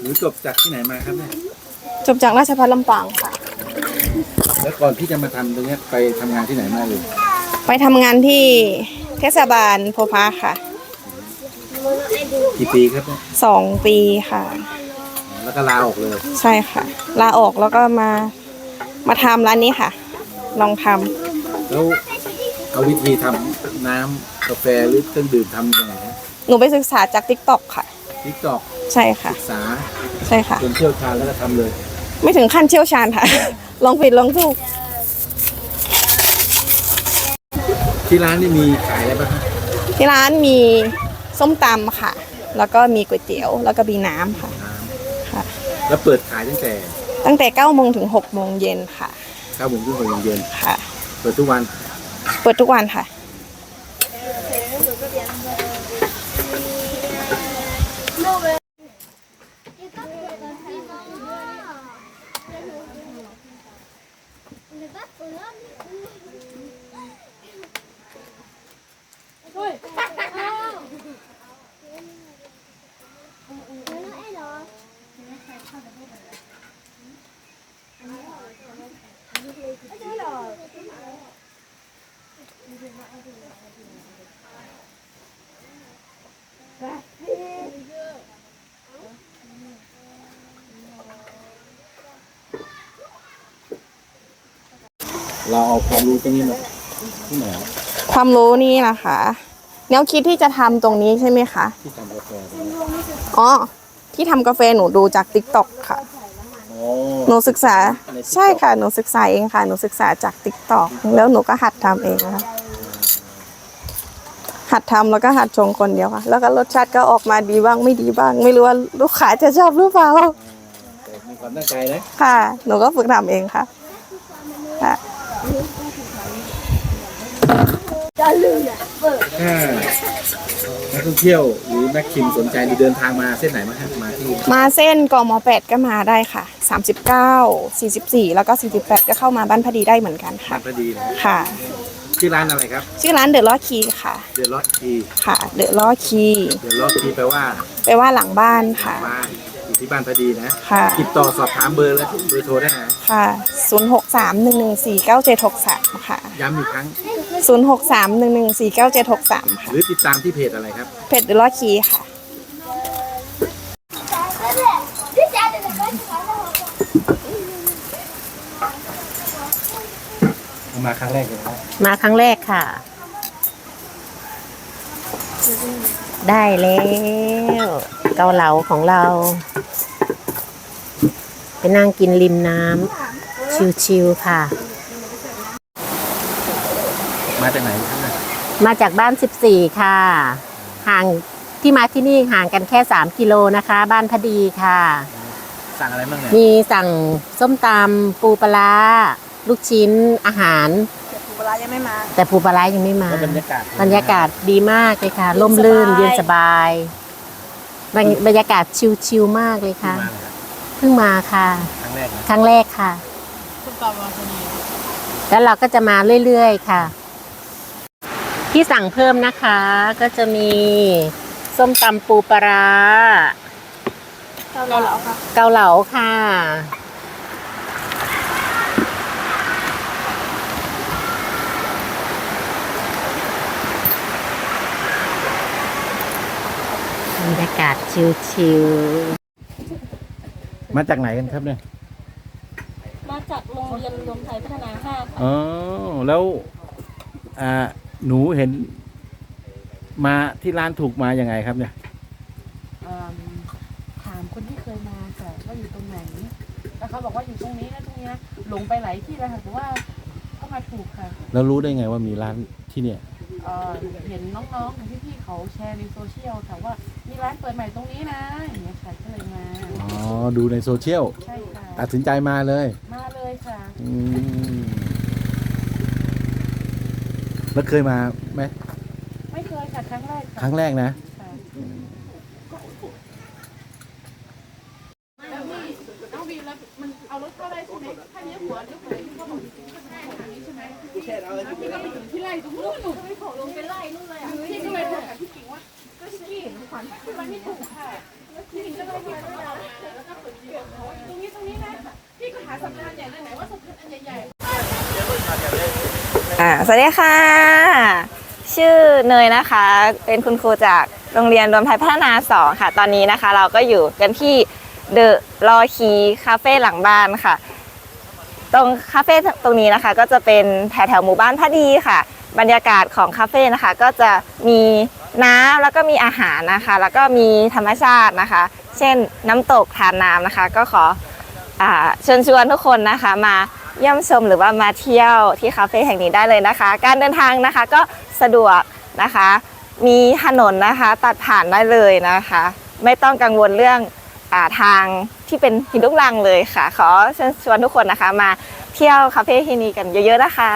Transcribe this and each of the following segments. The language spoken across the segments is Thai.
หนูจบจากที่ไหนมาครับเนี่ย จบจากราชภัฏลำปางค่ะ แล้วก่อนที่จะมาทำตรงเนี้ยไปทำงานที่ไหนมาอยู่ไปทำงานที่เทศบาลโพพาค่ะกี่ปีครับเนี่ยสองปีค่ะ แล้วก็ลาออกเลย ใช่ค่ะ ลาออกแล้วก็มามาทำร้านนี้ค่ะ ลองทำแล้วเอาวิธีทำน้ำกาแฟหรือเครื่องดื่มทำยังไงฮะหนูไปศึกษาจาก t ิ k t o k ค่ะ ทิกตอกใช่ค่ะ ศึกษาใช่ค่ะ จนเชี่ยวชาญแล้วก็ทำเลย ไม่ถึงขั้นเชี่ยวชาญค่ะ ลองผิดลองถูก ที่ร้านนี่มีขายอะไรบ้างครับที่ร้านมีส้มตำค่ะ แล้วก็มีก๋วยเตี๋ยว แล้วก็มีน้ำค่ะน้ค่ะำแล้วเปิดขายตั้งแต่ตั้งแต่9โมงถึง6โมงเย็นค่ะเก้าโมงถึงหกโมงเย็นค่ะ เปิดทุกวัน เปิดทุกวันค่ะ เราเอาความรู้ตรงนี้มาที่ไหนครับความรู้นี่นะคะแนวคิดที่จะทำตรงนี้ใช่ไหมคะ ที่ทำกาแฟตรงนี้อ๋อ ที่ทำกาแฟหนูดูจาก t ิ k t o k ค่ะอ๋อหนูศึกษาใน TikTok ใช่ค่ะ หนูศึกษาเองค่ะ หนูศึกษาจาก t ิ k t o k แล้วหนูก็หัดทำเองนะคะหัดทำแล้วก็หัดชงคนเดียวค่ะ แล้วก็รสชาติก็ออกมาดีบ้างไม่ดีบ้าง ไม่รู้ว่าลูกค้าจะชอบหรือเปล่า แต่มีความตั้งใจนะ ค่ะ หนูก็ฝึกทำเองค่ะค่ะ ถ้านักท่องเที่ยวหรือนักชิมสนใจหรือเดินทางมาเส้นไหนมาฮะมาที่มาเส้นกมแปดก็มาได้ค่ะ 39 44 แล้วก็ 48 ก็เข้ามาบ้านพอดีได้เหมือนกันบ้าค่ะนพอดีนะค่ะ ชื่อร้านอะไรครับ ชื่อร้านเดอะล้อคีค่ะ เดอะล็อตทีค่ะ เดอะล้อคีเดอะล็อตทีแปลว่าไปว่าหลังบ้านค่ะ บ้านอยู่ ที่บ้านพอดีนะ ค่ะ ติดต่อสอบถามเบอร์และเบอร์โทรได้นะค่ะ 0631149763 ค่ะ ย้ำอีกครั้ง 0631149763ค่ะหรือติดตามที่เพจอะไรครับ เพจเดอะล้อคีค่ะ มาครั้งแรกเลยครับมาครั้งแรกค่ะ ได้แล้ว เกาเหลาของเราไป นั่งกินริมน้ำชิวๆค่ะ มาจากไหนครับเนี่ยมาจากบ้าน 14 ค่ะ ห่างที่มาที่นี่ห่างกันแค่ 3 กิโลนะคะ บ้านพอดีค่ะ สั่งอะไรบ้างเนี่ยมีสั่งส้มตำปูปลาร้าลูกชิ้นอาหารเวลายังไม่มา แต่ปูปลาร้ายังไม่มา แล้วบรรยากาศบรรยากาศดีมากเลยค่ะร่มรื่นเย็เย็นนสสบาบายยบรรบรรยากาศชิลๆมากเลยค่ะมาเลยครับ เพิ่งมาค่ะ ครั้งแรกนะครั้งแรกค่ะแล้วเราก็จะมาเรื่อยๆค่ะ ที่สั่งเพิ่มนะคะ ก็จะมีส้มตำปูปลาร้าเกาเหลาค่ะเกาเหลาค่ะ บรรยากาศชิลๆ มาจากไหนกันครับเนี่ย มาจากโรงเรียนรวมไทยพัฒนาห้าค่ะอ๋อ แล้วอ่าหนูเห็น มาที่ร้านถูกมาอย่างไงครับเนี่ย เอิ่มถามคนที่เคยมาค่ะว่าอยู่ตรงไหน แล้วเขาบอกว่าอยู่ตรงนี้นะตรงนี้นะหลงไปหลายที่แล้วค่ะแต่ว่าก็มาถูกค่ะแล้วรู้ได้ไงว่ามีร้านที่เนี่ย เอ่อเห็นน้องๆของพี่ๆเขาแชร์ในโซเชียลค่ะว่า มีร้านเปิดใหม่ตรงนี้นะอย่างเงี้ยค่ะก็เลยมา อ๋อ ดูในโซเชียล ใช่ค่ะ ตัดสินใจมาเลยมาเลยค่ะ อืมแล้วเคยมาไหมไม่เคยค่ะครั้งแรกคค่ะรั้งแรกนะ ค่ะแล้วนี่น้องบีแล้วมันเอารถเข้าได้ใช่ไหมถ้าเนี้ยหัวเลี้ยวไปที่เขาบอกที่ก็จะของตรงนี้ใช่ไหมแล้วพี่ก็ไปถึงที่ไร่ตรงนู้นหนูไปโผล่ลงไปไร่นู่นเลยอะ ขวัญคือมันไม่ถูกค่ะพี่หญิงก็เลยพี่เขาเอาแล้วก็ฝึกเกี่ยวตรงนี้ตรงนี้นะพี่ก็หาสะพานใหญ่ไหนว่าสะพานอันใหญ่สวัสดีค่ะ ชื่อเนยนะคะ เป็นคุณครูจากโรงเรียนรวมไทยพัฒนา2ค่ะ ตอนนี้นะคะ เราก็อยู่กันที่เดอะรอคีคาเฟ่หลังบ้านค่ะ ตรงคาเฟ่ตรงนี้นะคะ ก็จะเป็นแถวแถวหมู่บ้านพอดีค่ะ บรรยากาศของคาเฟ่นะคะ ก็จะมี น้ำแล้วก็มีอาหารนะคะ แล้วก็มีธรรมชาตินะคะ เช่นน้ำตกทานน้ำนะคะ ก็ขออเชิญชวนทุกคนนะคะมาเยี่ยมชมหรือว่ามาเที่ยวที่คาเฟ่แห่งนี้ได้เลยนะคะ การเดินทางนะคะก็สะดวกนะคะ มีถนนนะคะตัดผ่านได้เลยนะคะ ไม่ต้องกังวลเรื่องอาทางที่เป็นหินลูกรังเลยค่ะ ขอเชิญชวนทุกคนนะคะ มาเที่ยวคาเฟ่ที่นี่กันเยอะๆนะคะ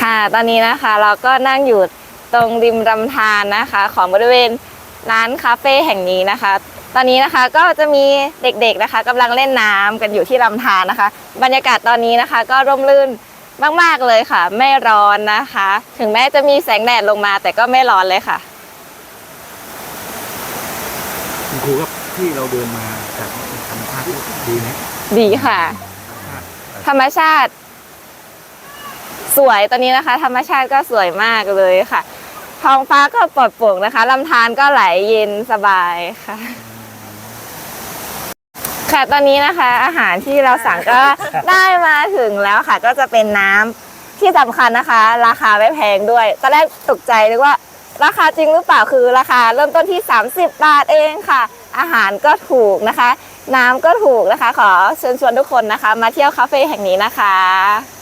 ค่ะ ตอนนี้นะคะเราก็นั่งอยู่ตรงริมลำธารนะคะ ของบริเวณร้านคาเฟ่แห่งนี้นะคะ ตอนนี้นะคะก็จะมีเด็กๆนะคะกำลังเล่นน้ำกันอยู่ที่ลำธารนะคะ บรรยากาศตอนนี้นะคะ ก็ร่มรื่นมากๆเลยค่ะ ไม่ร้อนนะคะ ถึงแม้จะมีแสงแดดลงมาแต่ก็ไม่ร้อนเลยค่ะ คุณครูครับ ที่เราเดินมาจากธรรมชาติดีไหมดีค่ะ ธรรมชาติ สวยตอนนี้นะคะ ธรรมชาติก็สวยมากเลยค่ะ ท้องฟ้าก็ปลอดโปร่งนะคะลำธารก็ไหลเย็นสบายค่ะ ค่ะตอนนี้นะคะ อาหารที่เราสั่งก็ได้มาถึงแล้วค่ะ ก็จะเป็นน้ำที่สำคัญนะคะ ราคาไม่แพงด้วยตอนแรกตกใจนึกว่า ราคาจริงหรือเปล่าคือราคาเริ่มต้นที่ 30 บาทเองค่ะ อาหารก็ถูกนะคะ น้ำก็ถูกนะคะ ขอเชิญชวนทุกคนนะคะ มาเที่ยวคาเฟ่แห่งนี้นะคะ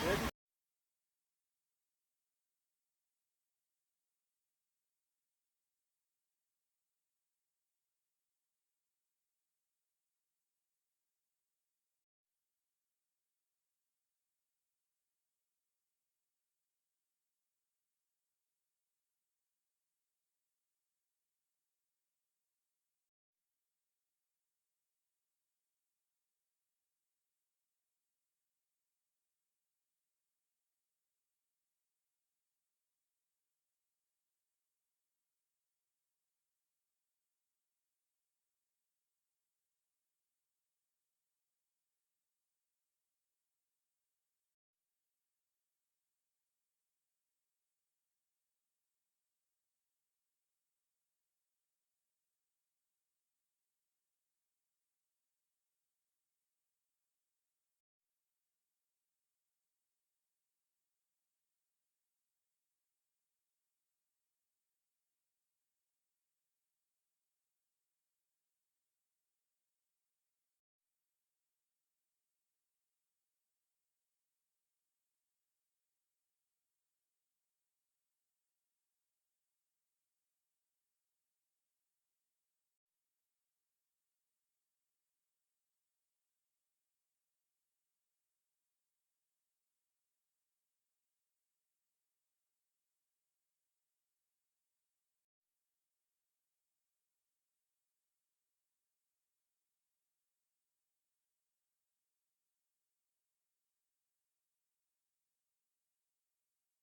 เด็ก